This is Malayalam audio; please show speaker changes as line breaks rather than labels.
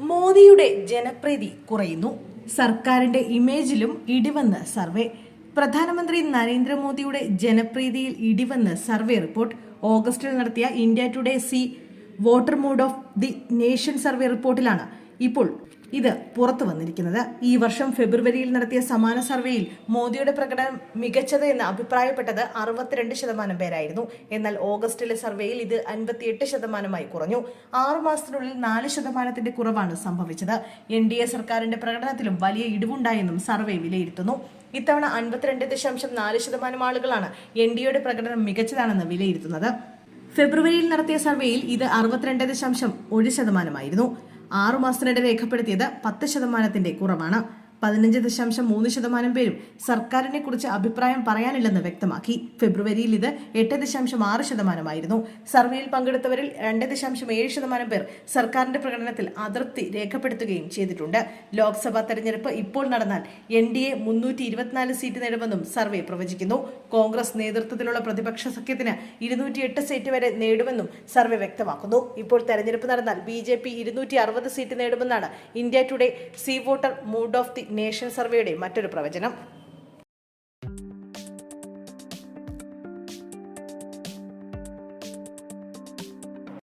മോദിയുടെ ജനപ്രീതി കുറയുന്നു. സർക്കാരിന്റെ ഇമേജിലും ഇടിവന്ന് സർവേ. പ്രധാനമന്ത്രി നരേന്ദ്രമോദിയുടെ ജനപ്രീതിയിൽ ഇടിവന്ന് സർവേ റിപ്പോർട്ട്. ഓഗസ്റ്റിൽ നടത്തിയ India Today C voter mood of the nation survey റിപ്പോർട്ടിലാണ്. ഇപ്പോൾ ഇത് പുറത്തു വന്നിരിക്കുന്നത്. ഈ വർഷം ഫെബ്രുവരിയിൽ നടത്തിയ സമാന സർവേയിൽ മോദിയുടെ പ്രകടനം മികച്ചത് എന്ന് അഭിപ്രായപ്പെട്ടത് അറുപത്തിരണ്ട് ശതമാനം പേരായിരുന്നു. എന്നാൽ ഓഗസ്റ്റിലെ സർവേയിൽ ഇത് അൻപത്തിയെട്ട് ശതമാനമായി കുറഞ്ഞു. ആറു മാസത്തിനുള്ളിൽ നാല് ശതമാനത്തിന്റെ കുറവാണ് സംഭവിച്ചത്. എൻ ഡി എ സർക്കാരിന്റെ പ്രകടനത്തിലും വലിയ ഇടിവുണ്ടായെന്നും സർവേ വിലയിരുത്തുന്നു. ഇത്തവണ അൻപത്തിരണ്ട് ദശാംശം നാല് ശതമാനം ആളുകളാണ് എൻ ഡി എയുടെ പ്രകടനം മികച്ചതാണെന്ന് വിലയിരുത്തുന്നത്. ഫെബ്രുവരിയിൽ നടത്തിയ സർവേയിൽ ഇത് അറുപത്തിരണ്ട് ദശാംശം ഒരു ശതമാനമായിരുന്നു. ആറു മാസത്തിനിടെ രേഖപ്പെടുത്തിയത് പത്ത് ശതമാനത്തിന്റെ കുറവാണ്. പതിനഞ്ച് ദശാംശം മൂന്ന് ശതമാനം പേരും സർക്കാരിനെ കുറിച്ച് അഭിപ്രായം പറയാനില്ലെന്ന് വ്യക്തമാക്കി. ഫെബ്രുവരിയിൽ ഇത് എട്ട് ദശാംശം ആറ് ശതമാനമായിരുന്നു. സർവേയിൽ പങ്കെടുത്തവരിൽ രണ്ട് ദശാംശം ഏഴ് ശതമാനം പേർ സർക്കാരിന്റെ പ്രകടനത്തിൽ അതൃപ്തി രേഖപ്പെടുത്തുകയും ചെയ്തിട്ടുണ്ട്. ലോക്സഭാ തെരഞ്ഞെടുപ്പ് ഇപ്പോൾ നടന്നാൽ എൻ ഡി എ മുന്നൂറ്റി ഇരുപത്തിനാല് സീറ്റ് നേടുമെന്നും സർവേ പ്രവചിക്കുന്നു. കോൺഗ്രസ് നേതൃത്വത്തിലുള്ള പ്രതിപക്ഷ സഖ്യത്തിന് ഇരുന്നൂറ്റിയെട്ട് സീറ്റ് വരെ നേടുമെന്നും സർവേ വ്യക്തമാക്കുന്നു. ഇപ്പോൾ തെരഞ്ഞെടുപ്പ് നടന്നാൽ ബി ജെ പി ഇരുന്നൂറ്റി അറുപത് seat നേടുമെന്നാണ് India Today C voter mood of the nation സർവേയുടെ മറ്റൊരു പ്രവചനം.